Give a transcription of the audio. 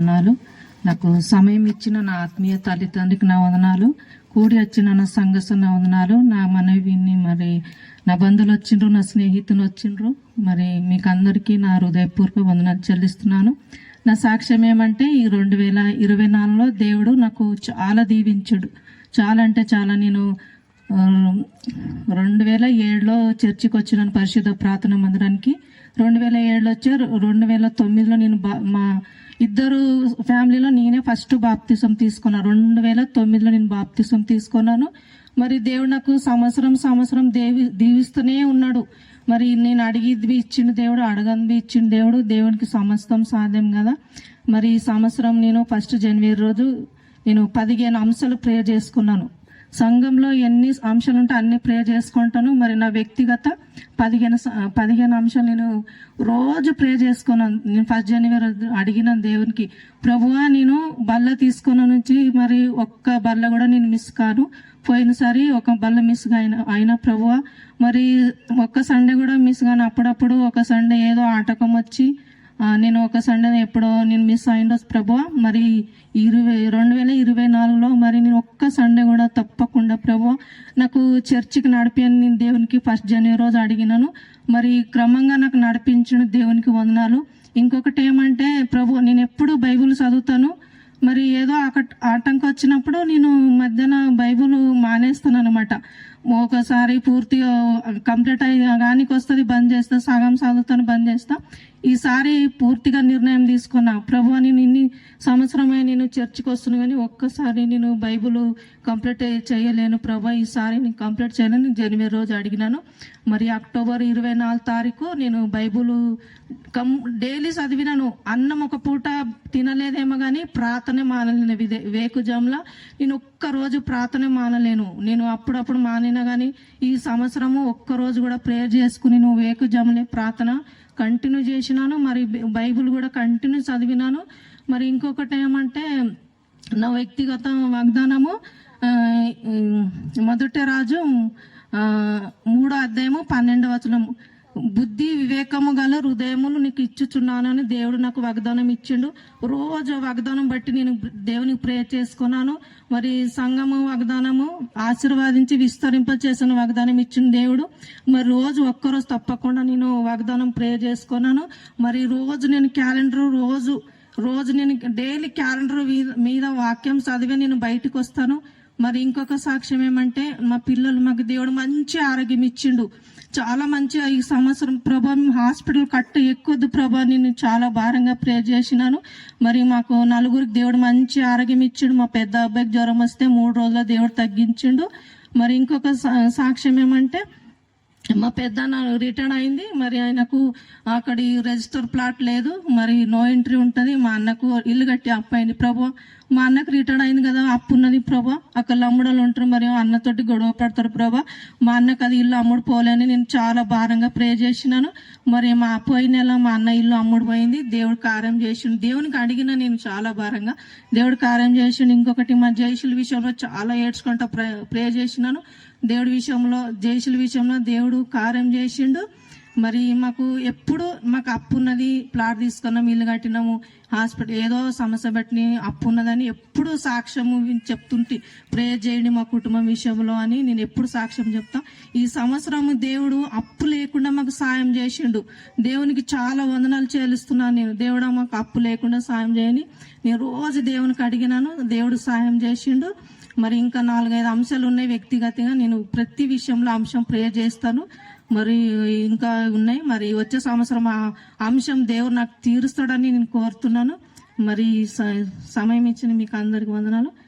వందనాలు. నాకు సమయం ఇచ్చిన నా ఆత్మీయ తల్లిదండ్రికి నా వందనాలు. కూడి వచ్చిన నా సంఘస నా వందనాలు. నా మనవిని మరి నా బంధువులు వచ్చిండ్రు నా స్నేహితులు వచ్చిండ్రు. మరి మీకు అందరికీ నా హృదయపూర్వక వందనాలు చెల్లిస్తున్నాను. నా సాక్ష్యం ఏమంటే ఈ రెండు వేల ఇరవై నాలుగులో దేవుడు నాకు చాలా దీవించాడు. చాలా అంటే చాలా నేను రెండు వేల ఏడులో చర్చికి వచ్చినాను పరిశుద్ధ ప్రార్థన మందిరానికి. రెండు వేల ఏడులో వచ్చి రెండు వేల తొమ్మిదిలో నేను బా- మా ఇద్దరు ఫ్యామిలీలో నేనే ఫస్ట్ బాప్తిసం తీసుకున్నాను రెండు వేల తొమ్మిదిలో నేను బాప్తిసం తీసుకున్నాను. మరి దేవుడు నాకు సంవత్సరం సంవత్సరం దేవి దీవిస్తూనే ఉన్నాడు. మరి నేను అడిగిది ఇచ్చిన దేవుడు అడగనిది ఇచ్చిన దేవుడు దేవునికి సమస్తం సాధ్యం కదా. మరి ఈ సంవత్సరం నేను ఫస్ట్ జనవరి రోజు నేను పదిహేను అంశాలు ప్రేయర్ చేసుకున్నాను. సంఘంలో ఎన్ని అంశాలు ఉంటే అన్ని ప్రే చేసుకుంటాను. మరి నా వ్యక్తిగత పదిహేను స- పదిహేను అంశాలు నేను రోజు ప్రే చేసుకున్నాను. నేను ఫస్ట్ జనవరి అడిగిన దేవునికి ప్రభువా నేను బల్ల తీసుకున్న నుంచి మరి ఒక్క బల్ల కూడా నేను మిస్ కాను. పోయినసారి ఒక బల్ల మిస్ అయిన అయిన ప్రభువా మరి ఒక్క సండే కూడా మిస్ కాను. అప్పుడప్పుడు ఒక సండే ఏదో ఆటకం వచ్చి నేను ఒక సండే ఎప్పుడో నేను మిస్ అయిందో ప్రభు. మరి ఇరవై రెండు వేల ఇరవై నాలుగులో మరి నేను ఒక్క సండే కూడా తప్పకుండా ప్రభు నాకు చర్చికి నడిపాను నేను దేవునికి ఫస్ట్ జనవరి రోజు అడిగినాను. మరి క్రమంగా నాకు నడిపించిన దేవునికి వందనాలు. ఇంకొకటి ఏమంటే ప్రభు నేను ఎప్పుడు బైబిల్ చదువుతాను. మరి ఏదో ఆటంకం వచ్చినప్పుడు నేను మధ్యన బైబుల్ మానేస్తాను అనమాట ఒకసారి పూర్తిగా కంప్లీట్ అయ్యానికి వస్తుంది బంద్ చేస్తా సగం సాగుతాను బంద్ చేస్తా. ఈసారి పూర్తిగా నిర్ణయం తీసుకున్నా ప్రభు అని నిన్ని సంవత్సరమే నేను చర్చికి వస్తున్నాను కానీ ఒక్కసారి నేను బైబుల్ కంప్లీట్ చేయలేను ప్రభు. ఈసారి నేను కంప్లీట్ చేయలేను. జనవరి రోజు అడిగినాను. మరి అక్టోబర్ ఇరవై నాలుగు తారీఖు నేను బైబుల్ కం డైలీ చదివినాను. అన్నం ఒక పూట తినలేదేమో కానీ ప్రార్థన మానలేను. విదే వేకుజంలా నేను ఒక్కరోజు ప్రార్థన మానలేను. నేను అప్పుడప్పుడు మానిన కానీ ఈ సంవత్సరము ఒక్క రోజు కూడా ప్రేయర్ చేసుకుని నువ్వు వేకుజంలే ప్రార్థన కంటిన్యూ చేసినాను మరి బైబిల్ కూడా కంటిన్యూ చదివినాను. మరి ఇంకొకటి ఏమంటే నా వ్యక్తిగత వాగ్దానము మొదటి రాజు మూడో అధ్యాయము పన్నెండవ వచనము. బుద్ధి వివేకము గల హృదయమును నీకు ఇచ్చుచున్నానని దేవుడు నాకు వాగ్దానం ఇచ్చిండు. రోజు వాగ్దానం బట్టి నేను దేవునికి ప్రేయర్ చేసుకున్నాను. మరి సంఘము వాగ్దానము ఆశీర్వాదించి విస్తరింప చేసిన వాగ్దానం ఇచ్చిన దేవుడు. మరి రోజు ఒక్కరోజు తప్పకుండా నేను వాగ్దానం ప్రేయర్ చేసుకున్నాను. మరి రోజు నేను క్యాలెండర్ రోజు రోజు నేను డైలీ క్యాలెండర్ మీద- మీద వాక్యం చదివి నేను బయటకు వస్తాను మరి ఇంకొక సాక్ష్యం ఏమంటే మా పిల్లలు మాకు దేవుడు మంచి ఆరోగ్యం ఇచ్చిండు. చాలా మంచి ఈ సంవత్సరం ప్రభా మేము హాస్పిటల్ కట్ట ఎక్కువద్దు ప్రభా నేను చాలా భారంగా ప్రే చేసినాను. మరి మాకు నలుగురికి దేవుడు మంచి ఆరోగ్యం ఇచ్చిండు. మా పెద్ద అబ్బాయికి జ్వరం వస్తే మూడు రోజుల దేవుడు తగ్గించిండు. మరి ఇంకొక సా- సాక్ష్యం ఏమంటే మా పెద్దన్న రిటర్న్ అయింది. మరి ఆయనకు అక్కడ రిజిస్టర్ ప్లాట్ లేదు. మరి నో ఎంట్రీ ఉంటుంది. మా అన్నకు ఇల్లు కట్టి అప్పు అయింది ప్రభు. మా అన్నకు రిటర్న్ అయింది కదా అప్పు ఉన్నది ప్రభు. అక్కడ అమ్ముడలు ఉంటారు మరి అన్నతోటి గొడవ పడతారు ప్రభా. మా అన్నకు అది ఇల్లు అమ్ముడు పోలేని నేను చాలా భారంగా ప్రే చేసినాను. మరి మా పోయిన నెల మా అన్న ఇల్లు అమ్ముడు పోయింది. దేవుడు కార్యం చేసిండు. దేవునికి అడిగిన నేను చాలా భారంగా. దేవుడు కార్యం చేసిండు. ఇంకొకటి మా జైషుల విషయంలో చాలా ఏడ్చుకుంటా ప్రే ప్రే చేసినాను. దేవుడి విషయంలో జైషుల విషయంలో దేవుడు కార్యం చేసిండు. మరి మాకు ఎప్పుడు మాకు అప్పు ఉన్నది ప్లాట్ తీసుకున్నాం ఇల్లు కట్టినాము హాస్పిటల్ ఏదో సమస్య బట్టి అప్పు ఉన్నదని ఎప్పుడు సాక్ష్యము చెప్తుంటే ప్రేయర్ చేయండి మా కుటుంబం విషయంలో అని నేను ఎప్పుడు సాక్ష్యం చెప్తా. ఈ సంవత్సరం దేవుడు అప్పు లేకుండా మాకు సాయం చేసిండు. దేవునికి చాలా వందనాలు చెల్లిస్తున్నాను నేను. దేవుడా మాకు అప్పు లేకుండా సాయం చేయని. నేను రోజు దేవునికి అడిగినాను దేవుడు సాయం చేసిండు. మరి ఇంకా నాలుగైదు అంశాలు ఉన్నాయి వ్యక్తిగతంగా. నేను ప్రతి విషయంలో అంశం ప్రేయర్ చేస్తాను. మరి ఇంకా ఉన్నాయి. మరి వచ్చే సంవత్సరం ఆ అంశం దేవుడు నాకు తీరుస్తాడని నేను కోరుతున్నాను. మరి స- సమయం ఇచ్చిన మీకు అందరికి వందనాలు.